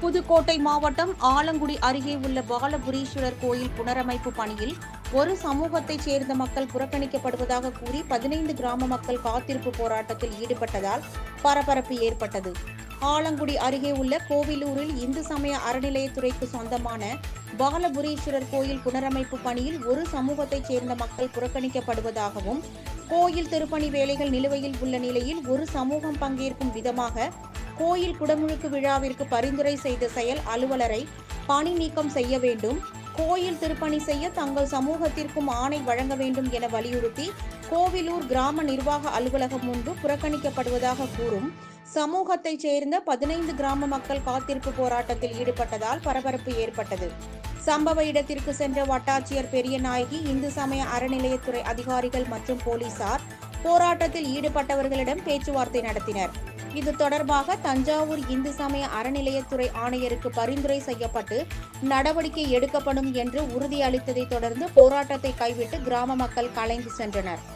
புதுக்கோட்டை மாவட்டம் ஆலங்குடி அருகே உள்ள பாலபுரீஸ்வரர் கோயில் புனரமைப்பு பணியில் ஒரு சமூகத்தைச் சேர்ந்த மக்கள் புறக்கணிக்கப்படுவதாக கூறி பதினைந்து கிராம மக்கள் காத்திருப்பு போராட்டத்தில் ஈடுபட்டதால் பரபரப்பு ஏற்பட்டது. ஆலங்குடி அருகே உள்ள கோவிலூரில் இந்து சமய அறநிலையத்துறைக்கு சொந்தமான பாலபுரீஸ்வரர் கோயில் புனரமைப்பு பணியில் ஒரு சமூகத்தைச் சேர்ந்த மக்கள் புறக்கணிக்கப்படுவதாகவும் கோயில் திருப்பணி வேலைகள் நிலுவையில் உள்ள நிலையில் ஒரு சமூகம் பங்கேற்கும் விதமாக கோயில் குடமுழுக்கு விழாவிற்கு பரிந்துரை செய்த செயல் அலுவலரை பணி நீக்கம் செய்ய வேண்டும். கோயில் திருப்பணி செய்ய தங்கள் சமூகத்திற்கும் ஆணை வழங்க வேண்டும் என வலியுறுத்தி கோவிலூர் கிராம நிர்வாக அலுவலகம் முன்பு புறக்கணிக்கப்படுவதாக கூறும். சமூகத்தைச் சேர்ந்த பதினைந்து கிராம மக்கள் காத்திருப்பு போராட்டத்தில் ஈடுபட்டதால் பரபரப்பு ஏற்பட்டது. சம்பவ இடத்திற்கு சென்ற வட்டாட்சியர் பெரியநாயகி இந்து சமய அறநிலையத்துறை அதிகாரிகள் மற்றும் போலீசார் போராட்டத்தில் ஈடுபட்டவர்களிடம் பேச்சுவார்த்தை நடத்தினர். இது தொடர்பாக தஞ்சாவூர் இந்து சமய அறநிலையத்துறை ஆணையருக்கு பரிந்துரை செய்யப்பட்டு நடவடிக்கை எடுக்கப்படும் என்று உறுதியளித்ததைத் தொடர்ந்து போராட்டத்தை கைவிட்டு கிராம மக்கள் கலைந்து சென்றனர்.